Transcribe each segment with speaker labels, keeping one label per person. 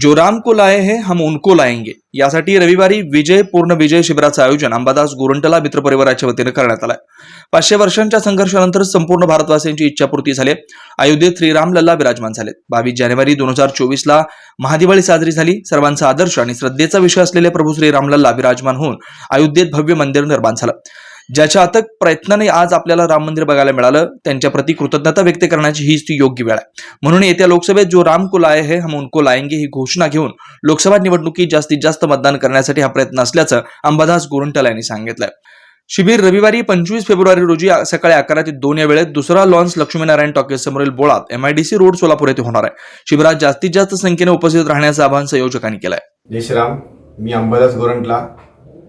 Speaker 1: जो राम को लाए हैं हम उनको लाएंगे। यासाठी रविवारी विजय पूर्ण विजय शिबिराचं आयोजन अंबादास गोरंटला मित्र परिवाराच्या वतीनं करण्यात आलंय. पाचशे वर्षांच्या संघर्षानंतर संपूर्ण भारतवासियांची इच्छापूर्ती झाली अयोध्येत श्रीराम लल्ला विराजमान झाले बावीस जानेवारी दोन हजार चोवीस ला महादिवाळी साजरी झाली. सर्वांचा आदर्श आणि श्रद्धेचा विषय असलेले प्रभू श्रीराम लल्ला विराजमान होऊन अयोध्येत भव्य मंदिर निर्माण झालं. ज्याच्या अथक प्रयत्नाने आज आपल्याला राम मंदिर बघायला मिळालं त्यांच्या प्रती कृतज्ञता व्यक्त करण्याची हीच ती योग्य वेळ आहे. म्हणून येत्या लोकसभेत जो राम को लाय है हम उनको लाएंगे ही घोषणा घेऊन लोकसभा निवडणुकीत जास्तीत जास्त मतदान करण्यासाठी हा प्रयत्न असल्याचं अंबादास गोरंटल यांनी सांगितलंय. शिबिर रविवारी पंचवीस फेब्रुवारी रोजी सकाळी अकरा ते दोन या वेळेत दुसरा लॉन्स लक्ष्मीनारायण टॉकीज समोरील बोळात एमआयडीसी रोड सोलापूर येथे होणार आहे. शिबिरात जास्तीत जास्त संख्येने उपस्थित राहण्याचं आवाहन संयोजकांनी केलंय.
Speaker 2: जय श्रीराम मी अंबादास गोरंटला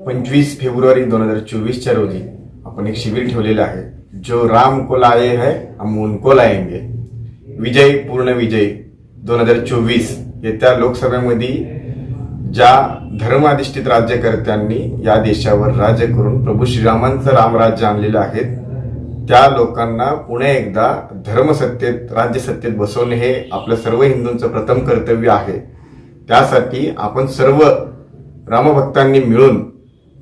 Speaker 2: पंचवीस फेब्रुवारी दोन हजार चोवीसच्या रोजी आपण एक शिबिर ठेवलेलं आहे जो राम को लाए है हम उनको लाएंगे विजय पूर्ण विजय दोन हजार चोवीस येत्या लोकसभेमध्ये ज्या धर्माधिष्ठित राज्यकर्त्यांनी या देशावर राज्य करून प्रभू श्रीरामांचं रामराज्य आणलेलं आहे त्या लोकांना पुन्हा एकदा धर्मसत्तेत राज्यसत्तेत बसवणे हे आपलं सर्व हिंदूंचं प्रथम कर्तव्य आहे. त्यासाठी आपण सर्व रामभक्तांनी मिळून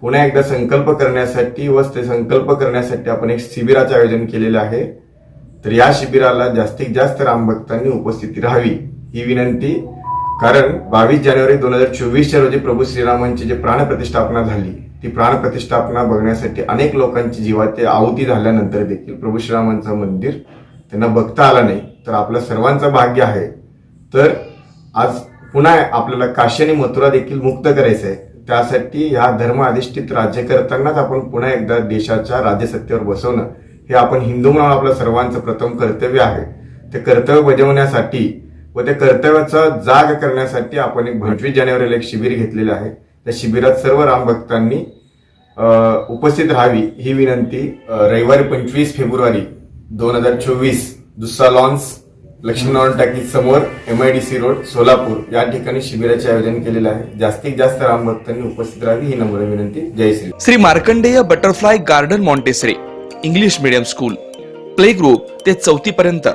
Speaker 2: पुन्हा एकदा संकल्प करण्यासाठी व ते संकल्प करण्यासाठी आपण एक शिबिराचे आयोजन केलेलं आहे. तर या शिबिराला जास्तीत जास्त रामभक्तांनी उपस्थिती राहावी ही विनंती. कारण बावीस जानेवारी दोन हजार चोवीसच्या रोजी प्रभू श्रीरामांची जी प्राणप्रतिष्ठापना झाली ती प्राणप्रतिष्ठापना बघण्यासाठी अनेक लोकांची जीवाचे आहुती झाल्यानंतर देखील प्रभू श्रीरामांचं मंदिर त्यांना बघता आलं नाही. तर आपलं सर्वांचं भाग्य आहे. तर आज पुन्हा आपल्याला काशी आणि मथुरा देखील मुक्त करायचं आहे त्यासाठी ह्या धर्म अधिष्ठित राज्य करतानाच आपण पुन्हा एकदा देशाच्या राज्यसत्तेवर बसवणं हे आपण हिंदू म्हणून आपलं सर्वांचं प्रथम कर्तव्य आहे. ते कर्तव्य बजावण्यासाठी व ते कर्तव्याचा जाग करण्यासाठी आपण एक पंचवीस जानेवारीला एक शिबिर घेतलेलं आहे. त्या शिबिरात सर्व रामभक्तांनी उपस्थित राहावी ही विनंती रविवारी पंचवीस फेब्रुवारी दोन हजार चोवीस दुसरा लॉन्स लक्ष्मीनारायण टाकी समोर एम आयडीसी रोड सोलापूर. या ठिकाणी शिबिराचे आयोजन केलेलं आहे. जास्तीत जास्त रामभक्तांनी उपस्थित राहावी ही नम्र विनंती. जय Shri
Speaker 1: Shri Markandeya butterfly garden Montessori English medium school. Play group ते चौथी पर्यंत.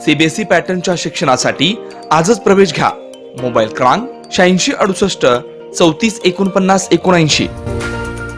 Speaker 1: सीबीएसई पॅटर्नच्या शिक्षणासाठी आजच प्रवेश घ्या. मोबाईल क्रमांक शहाऐंशी अडुसष्ट चौतीस एकोणपन्नास एकोणऐंशी.